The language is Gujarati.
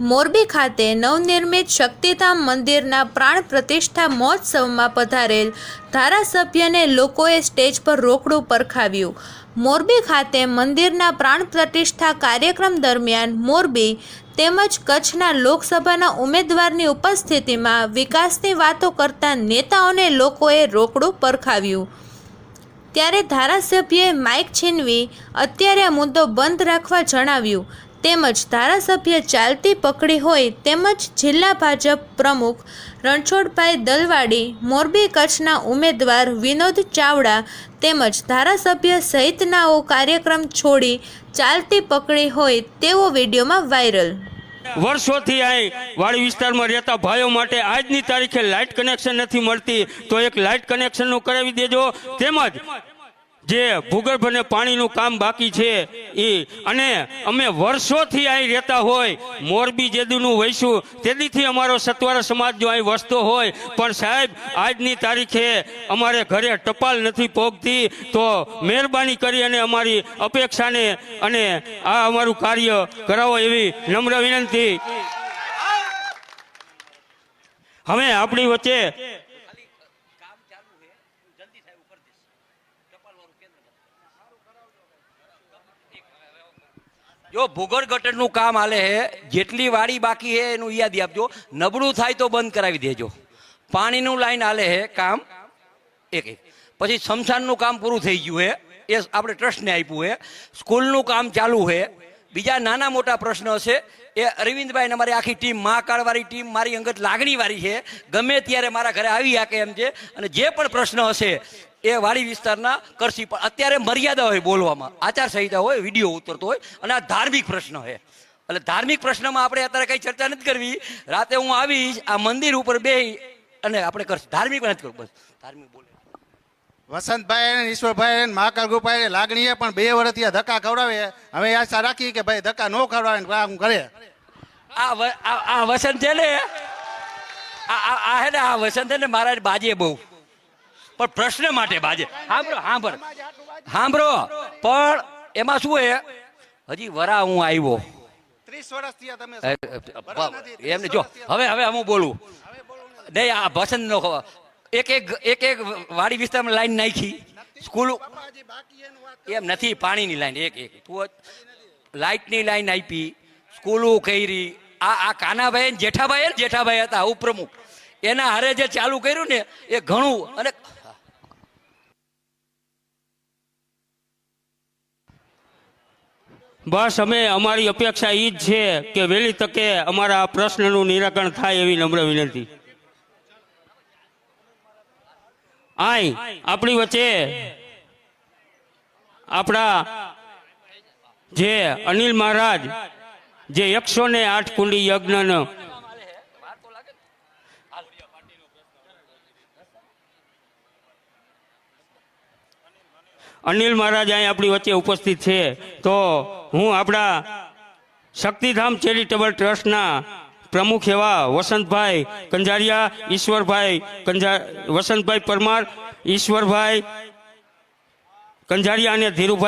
મોરબી ખાતે નવનિર્મિત શક્તિધામ મંદિરના પ્રાણ પ્રતિષ્ઠા મહોત્સવમાં પધારેલ ધારાસભ્યને લોકોએ સ્ટેજ પર રોકડું પરખાવ્યું. મોરબી ખાતે મંદિરના પ્રાણ પ્રતિષ્ઠા કાર્યક્રમ દરમિયાન મોરબી તેમજ કચ્છના લોકસભાના ઉમેદવારની ઉપસ્થિતિમાં વિકાસની વાતો કરતા નેતાઓને લોકોએ રોકડું પરખાવ્યું. ત્યારે ધારાસભ્યએ માઇક છીનવી, અત્યારે આ મુદ્દો બંધ રાખવા જણાવ્યું. તેમજ ધારાસભ્ય ચાલતી પકડી હોય તેમજ જિલ્લા ભાજપ પ્રમુખ રણછોડભાઈ દલવાડી, મોરબી કચ્છના ઉમેદવાર વિનોદ ચાવડા તેમજ ધારાસભ્ય સહિતનાઓ કાર્યક્રમ છોડી ચાલતી પકડી હોય તેવો વિડીયોમાં વાયરલ. વર્ષોથી અહીં વાડી વિસ્તારમાં રહેતા ભાઈઓ માટે આજની તારીખે લાઇટ કનેક્શન નથી મળતી, તો એક લાઇટ કનેક્શનનું કરાવી દેજો. તેમજ જે ભૂગર્ભ અને પાણીનું કામ બાકી છે એ અને અમે વર્ષોથી અહીં રહેતા હોય, મોરબી જેદુનું વહીશું તેદીથી અમારો સત્વાર સમાજ જો અહીં વસતો હોય, પણ સાહેબ, આજની તારીખે અમારે ઘરે ટપાલ નથી પહોંચતી તો મહેરબાની કરી અને અમારી અપેક્ષાને અને આ અમારું કાર્ય કરાવો એવી નમ્ર વિનંતી. હવે આપણી વચ્ચે જો ભૂગોળ ગટરનું કામ હાલે હે, જેટલી વાડી બાકી હે એનું યાદી આપજો. નબળું થાય તો બંધ કરાવી દેજો. પાણીનું લાઈન હાલે હે, કામ એક એક. પછી સ્મશાનનું કામ પૂરું થઈ ગયું હે, એ આપણે ટ્રસ્ટને આપ્યું હે. સ્કૂલનું કામ ચાલુ હે. બીજા નાના મોટા પ્રશ્નો છે એ અરવિંદભાઈ અમારી આખી ટીમ મહાકાળવાળી ટીમ, મારી અંગત લાગણીવાળી છે. ગમે ત્યારે મારા ઘરે આવી શકે એમ છે. અને જે પણ પ્રશ્ન હશે એ વાડી વિસ્તારના કરશી પણ અત્યારે મર્યાદા હોય બોલવામાં. આચારસંહિતા હોય વીડિયો ઉતરતો હોય અને આ ધાર્મિક પ્રશ્ન હોય. એટલે ધાર્મિક પ્રશ્નમાં આપણે અત્યારે કઈ ચર્ચા નથી કરવી. રાતે હું આવીશ આ મંદિર ઉપર બે અને આપણે કરશું. ધાર્મિક નથી કરવું બસ. ધાર્મિક બોલે. વસંતભાઈ અને ઈશ્વરભાઈ અને મહાકાળ ગોપાઈ લાગણીએ પણ બે વર્ષથી ધક્કા ખવડાવે. હવે આશા રાખી કે ભાઈ ધક્કા ન ખવડાવે ને કામ કરે. આ વસંત છે ને? આ હે ને આ વસંત છે ને મારા બાજે બહુ. પણ પ્રશ્ન માટે બાજે. સાંભળો સાંભળ સાંભળો પણ એમાં શું હે હજી વરા હું આવ્યો. ત્રીસ તમે એમને જો હવે હવે હું બોલું. નહીં આ ભસન નો એક એક એક એક વાડી વિસ્તારમાં લાઈન નાખી. સ્કૂલ એમ નથી પાણીની લાઈન. એક એક. તું લાઇટની લાઈન આપી સ્કૂલો કરી. આ આ કાનાભાઈ જેઠાભાઈ ને જેઠાભાઈ હતા ઉપપ્રમુખ. એના હારે જે ચાલુ કર્યું ને એ ઘણું અને બસ અમે, અમારી અપેક્ષા એ જ છે કે વહેલી તકે અમારા પ્રશ્નનું નિરાકરણ થાય એવી નમ્ર વિનંતી. આય આપણી વચ્ચે આપણા જે અનિલ મહારાજ, જે એકસો ને આઠ કુંડી યજ્ઞનો અનિલ મહારાજ અહીં આપણી વચ્ચે ઉપસ્થિત છે. તો હું આપણા શક્તિધામ ચેરિટેબલ ટ્રસ્ટના પ્રમુખ એવા વસંતભાઈ કંજારિયા, ઈશ્વરભાઈ કંજા, વસંતભાઈ પરમાર, ઈશ્વરભાઈ કંજારિયા અને ધીરુભાઈ